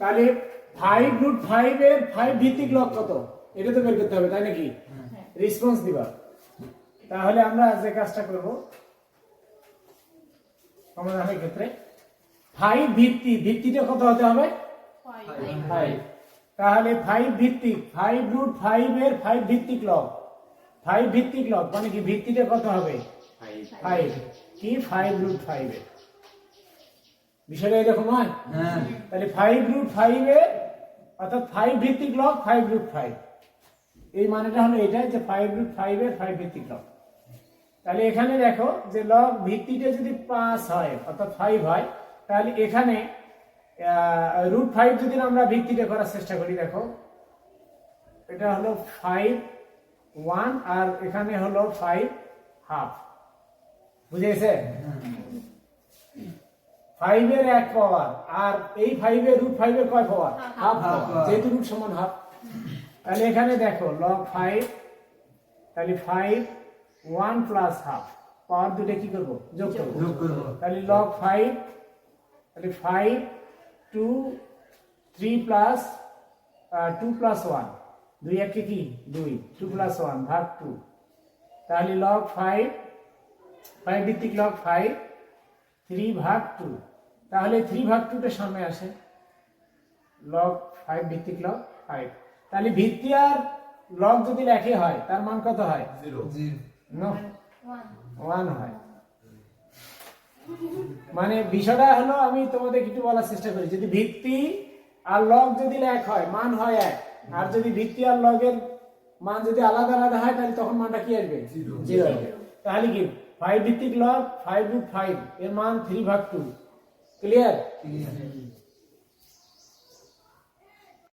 তাহলে five root five এর five ভিত্তিক লক কত? এটা তো বের করতে হবে তাই নাকি? রেসপন্স দিবা। তাহলে আমরা যে কাজটা করব সমাধানের ক্ষেত্রে ফাইভ ভিত্তি ভিত্তিটা কত হতে হবে? ফাইভ তাহলে ফাইভ ভিত্তিক ফাইভ রুট ফাইভ এর ফাইভ ভিত্তিক লগ। ফাইভ ভিত্তিক লগ মানে কি ভিত্তিটা কত হবে? ফাইভ কি? ফাইভ রুট ফাইভ এর। বিষয়টা এরকম হয় হ্যাঁ। তাহলে ফাইভ রুট ফাইভ এর অর্থাৎ ফাইভ ভিত্তিক লগ ফাইভ রুট ফাইভ এই মানেটা হলো এটা যে ফাইভ রুট ফাইভ এর ফাইভ ভিত্তিক লগ তাহলে এখানে দেখো যে লগ ভিত্তিটা যদি পাঁচ হয় অর্থাৎ ফাইভ হয় তাহলে এখানে রুট ফাইভ যদি আমরা ভিত্তিটা করার চেষ্টা করি দেখো। এটা হলো ফাইভ ওয়ান আর এখানে হলো ফাইভ হাফ বুঝে গেছে? ফাইভের এক পাওয়ার আর এই ফাইভের রুট ফাইভের কয় পাওয়ার হাফ Half পাওয়ার যেহেতু রুট সমান হাফ। তাহলে এখানে দেখো লগ ফাইভ তাহলে five one plus half power দুটো কি করব? যোগ করব। যোগ করব। তাহলে লগ ফাইভ তাহলে five two three plus two plus one দুই একে কি? দুই। টু প্লাস ওয়ান ভাগ টু তাহলে লগ ফাইভ ফাইভ ভিত্তিক লগ ফাইভ থ্রি ভাগ টু তাহলে থ্রি ভাগ টুটা সামনে আসে। লগ ফাইভ ভিত্তিক লগ ফাইভ তাহলে ভিত্তি আর লগ যদি লেখে হয় তার মান কত হয়? ওয়ান হয়। মানে বিষয়টা হলো আমি তোমাদের একটু বলার চেষ্টা করি। যদি ভিত্তি আর লগ যদি এক হয় মান হয় এক। আর যদি ভিত্তি আর লগের মান যদি আলাদা আলাদা হয় তাহলে তখন মানটা কি আসবে. জিরো আসবে তাহলে কি? ফাইভ ভিত্তিক লগ ফাইভ রুট ফাইভ এর মান থ্রি ভাগ টু क्लियर